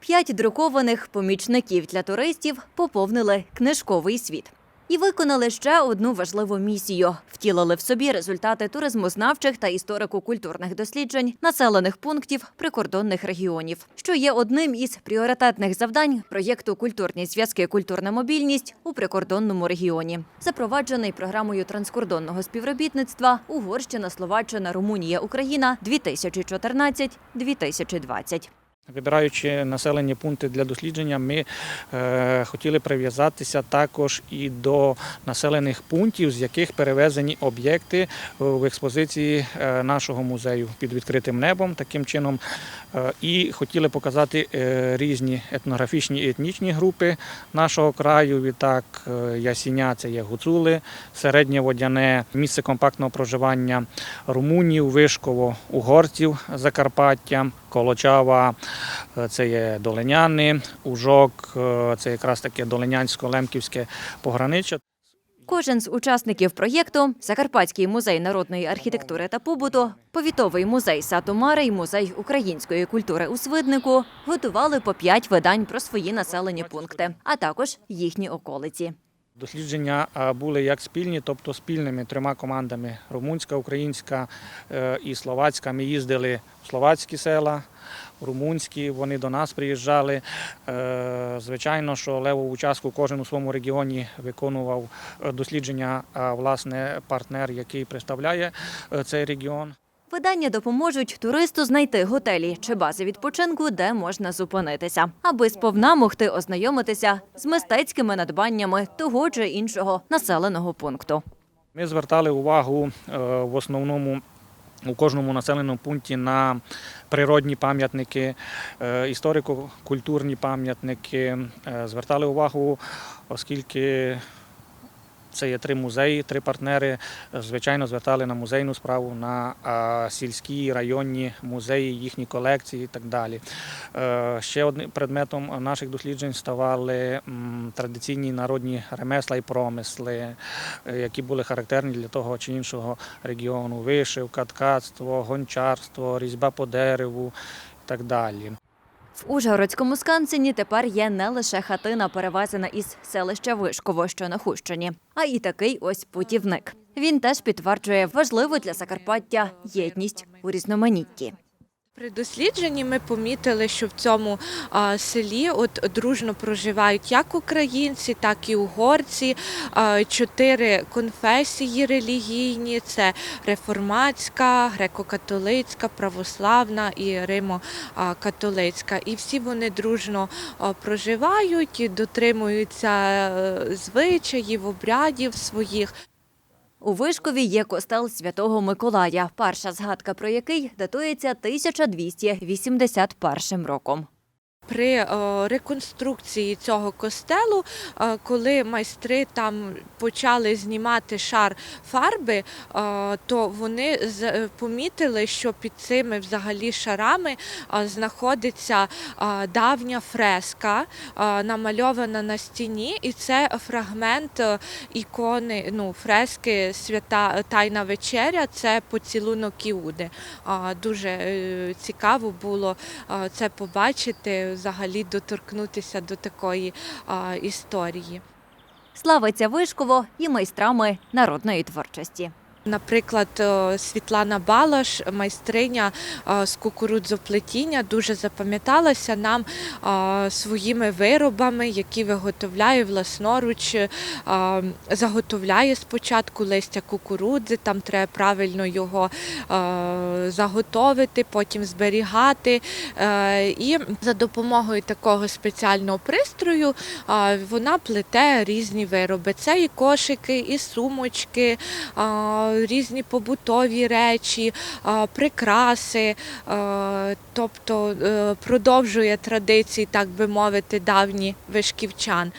П'ять друкованих помічників для туристів поповнили книжковий світ. І виконали ще одну важливу місію: втілили в собі результати туризмознавчих та історико-культурних досліджень населених пунктів прикордонних регіонів, що є одним із пріоритетних завдань проєкту Культурні зв'язки, культурна мобільність у прикордонному регіоні, запроваджений програмою транскордонного співробітництва Угорщина, Словаччина, Румунія, Україна 2014-2020. Вибираючи населені пункти для дослідження, ми е, хотіли прив'язатися також і до населених пунктів, з яких перевезені об'єкти в експозиції е, нашого музею під відкритим небом. Таким чином, е, і хотіли показати е, різні етнографічні і етнічні групи нашого краю. Відтак, е, Ясіня це є гуцули, середнє водяне, місце компактного проживання румунів, вишково, угорців Закарпаття, Колочава. Е, Це є долиняни, ужок, е, це якраз таке долинянсько-лемківське пограниччя. Кожен з учасників проєкту Закарпатський музей народної архітектури та побуту, повітовий музей Сатомари і музей української культури у Свиднику готували по п'ять видань про свої населені пункти, а також їхні околиці. Дослідження були як спільні, тобто спільними трьома командами: румунська, українська е, і словацька. Ми їздили в словацькі села, румунські. Вони до нас приїжджали. Е, Звичайно, що левову частку кожен у своєму регіоні виконував е, дослідження, власне партнер, який представляє цей регіон. Видання допоможуть туристу знайти готелі чи бази відпочинку, де можна зупинитися, аби сповна могти ознайомитися з мистецькими надбаннями того чи іншого населеного пункту. Ми звертали увагу е, в основному у кожному населеному пункті на природні пам'ятники, е, історико-культурні пам'ятники. Е, Звертали увагу, оскільки це є три музеї, три партнери. е, Звичайно, звертали на музейну справу, на сільські районні музеї, їхні колекції і так далі. Е, Ще одним предметом наших досліджень ставали традиційні народні ремесла і промисли, е, які були характерні для того чи іншого регіону: вишивка, ткацтво, гончарство, різьба по дереву і так далі. В Ужгородському скансені тепер є не лише хатина, перевезена із селища Вишково, що на Хущині, а і такий ось путівник. Він теж підтверджує важливу для Закарпаття єдність у різноманітті. При дослідженні ми помітили, що в цьому а, селі от дружно проживають як українці, так і угорці. А, чотири конфесії релігійні: це реформатська, греко-католицька, православна і римо-католицька. І всі вони дружно а, проживають і дотримуються е, звичаїв, обрядів своїх. У Вишкові є костел святого Миколая, перша згадка про який датується 1281 роком. При е, реконструкції цього костелу, е, коли майстри там почали знімати шар фарби, е, то вони помітили, що під цими взагалі шарами знаходиться давня фреска, намальована на стіні, і це фрагмент ікони, ну, фрески Свята Тайна вечеря, це поцілунок Іуди. Дуже цікаво було це побачити, взагалі доторкнутися до такої а, історії. Славиться Вишково і майстрами народної творчості. Наприклад, е, Світлана Балаш, майстриня е, з кукурудзоплетіння, дуже запам'яталася нам е, своїми виробами, які виготовляє власноруч, заготовляє спочатку листя кукурудзи, там треба правильно його заготовити, потім зберігати. І за допомогою такого спеціального пристрою вона плете різні вироби. Це і кошики, і сумочки. Різні побутові речі, прикраси, тобто е, продовжує традиції, так би мовити, давні вишківчан.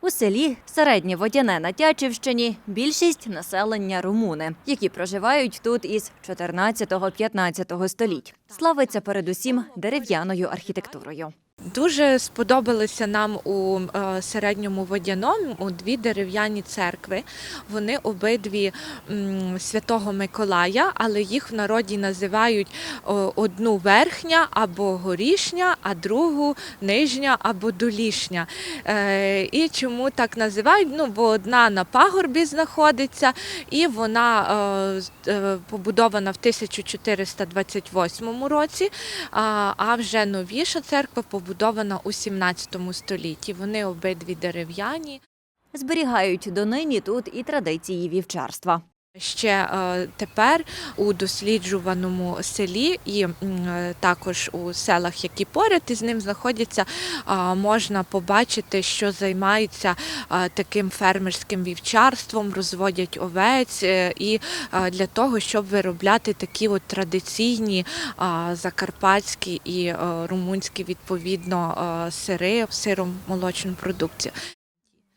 У селі Середнє Водяне на Тячівщині більшість населення румуни, які проживають тут із 14-15 століть. Славиться передусім дерев'яною архітектурою. Дуже сподобалися нам у е, середньому водяному дві дерев'яні церкви. Вони обидві Святого Миколая, але їх в народі називають одну верхня або горішня, а другу нижня або долішня. Е, і чому так називають? Ну, бо одна на пагорбі знаходиться, і вона е, побудована в 1428 році. А вже новіша церква побудована у 17 столітті. Вони обидві дерев'яні. Зберігають донині тут і традиції вівчарства. Ще е, тепер у досліджуваному селі і е, також у селах, які поряд із ним знаходяться, е, можна побачити, що займаються таким фермерським вівчарством, розводять овець і для того, щоб виробляти такі от традиційні закарпатські і румунські відповідно сири, сиром молочну продукцію.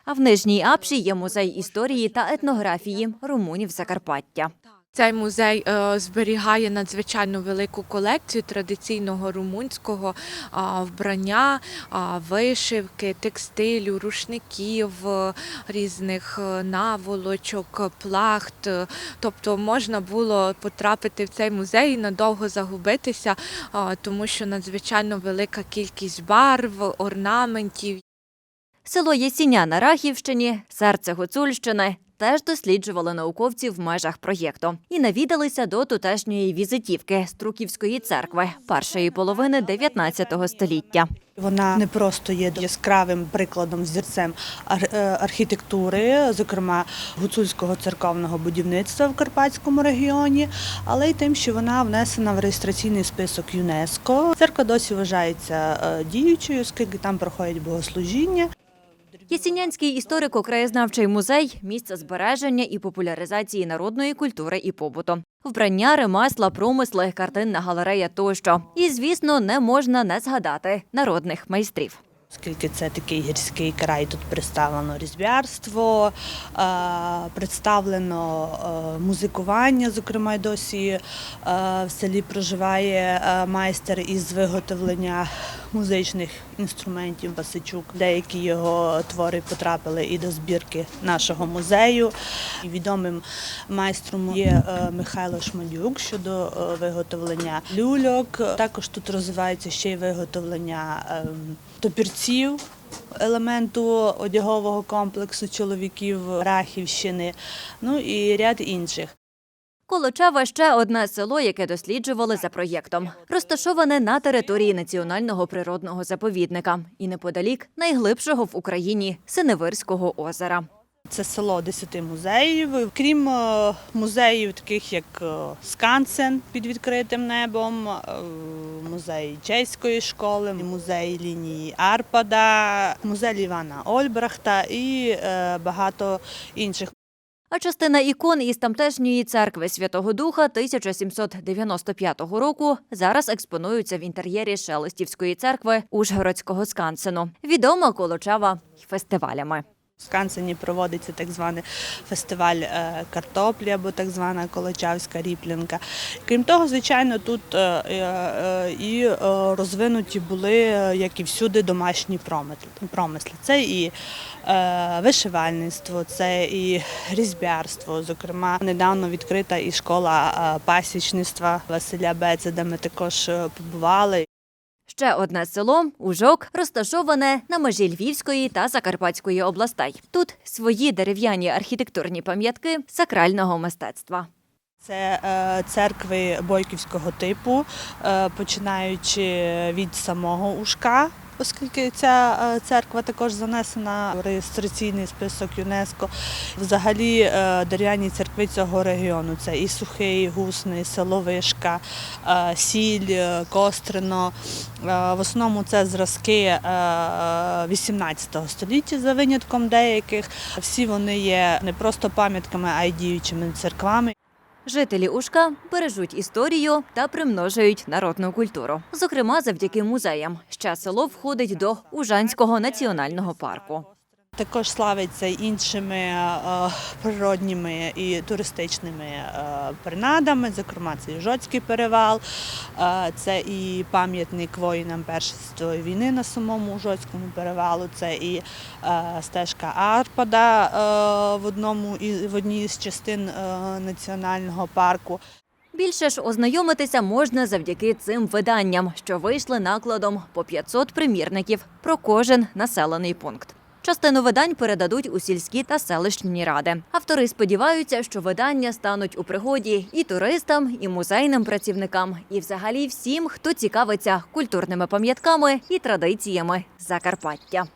А в Нижній Апші є музей історії та етнографії румунів Закарпаття. Цей музей е, зберігає надзвичайно велику колекцію традиційного румунського а, вбрання, а, вишивки, текстилю, рушників, е, різних е, наволочок, плахт. Е, Тобто можна було потрапити в цей музей і надовго загубитися, тому що надзвичайно велика кількість барв, орнаментів. Село Єсіня на Рахівщині, серце Гуцульщини. Теж досліджували науковці в межах проєкту і навідалися до тутешньої візитівки Струківської церкви першої половини 19 століття. Вона не просто є яскравим прикладом зірцем е, архітектури, зокрема гуцульського церковного будівництва в Карпатському регіоні, але й тим, що вона внесена в реєстраційний список ЮНЕСКО. Церква досі вважається е, діючою, оскільки там проходять богослужіння. Єсінянський історико-краєзнавчий музей місце збереження і популяризації народної культури і побуту. Вбрання, ремесла, промисли, картинна галерея тощо. І, звісно, не можна не згадати народних майстрів. Оскільки це такий гірський край, тут представлено різбярство, е, представлено е, музикування. Зокрема, досі е, в селі проживає майстер із виготовлення музичних інструментів Басичук. Деякі його твори потрапили і до збірки нашого музею. Відомим майстром є е, Михайло Шмадюк щодо е, виготовлення люльок. Також тут розвивається ще й виготовлення ем, топірців. Елементу одягового комплексу чоловіків Рахівщини, ну і ряд інших. Колочава ще одне село, яке досліджували за проєктом. Розташоване на території національного природного заповідника і неподалік найглибшого в Україні Синевирського озера. Це село десяти музеїв. Крім е, музеїв, таких як е, Скансен під відкритим небом, е, музей чеської школи, музей лінії Арпада, музей Івана Ольбрахта і багато інших. А частина ікон із тамтешньої церкви Святого Духа 1795 року зараз експонуються в інтер'єрі Шелестівської церкви Ужгородського скансену. Відома Колочава фестивалями. В Скансені проводиться так званий фестиваль е, картоплі або так звана Колочавська ріплінка. Крім того, звичайно, тут е, е, і розвинуті були, як і всюди, домашні промисли-. Це і вишивальництво, це і різьбярство. Зокрема, недавно відкрита і школа пасічництва Василя Беца, де ми також побували. Ще одне село Ужок розташоване на межі Львівської та Закарпатської областей. Тут свої дерев'яні архітектурні пам'ятки сакрального мистецтва. Це е, церкви бойківського типу, е, починаючи від самого Ушка, оскільки ця е, церква також занесена в реєстраційний список ЮНЕСКо. Взагалі дерев'яні церкви цього регіону це і Сухий, Гусний, село Вишка, е, Сіль, Кострино. В основному це зразки е, 18 століття за винятком деяких. Всі вони є не просто пам'ятками, а й діючими церквами. Жителі Ушка бережуть історію та примножують народну культуру. Зокрема, завдяки музеям. Ще село входить до Ужанського національного парку. Також славиться іншими е, природніми і туристичними е, принадами, зокрема це і Жоцький перевал, е, це і пам'ятник воїнам Першої світової війни на самому Жоцькому перевалу, це і е, стежка Арпада е, в одному в одній з частин е, національного парку. Більше ж ознайомитися можна завдяки цим виданням, що вийшли накладом по 500 примірників про кожен населений пункт. Частину видань передадуть у сільські та селищні ради. Автори сподіваються, що видання стануть у пригоді і туристам, і музейним працівникам, і взагалі всім, хто цікавиться культурними пам'ятками і традиціями Закарпаття.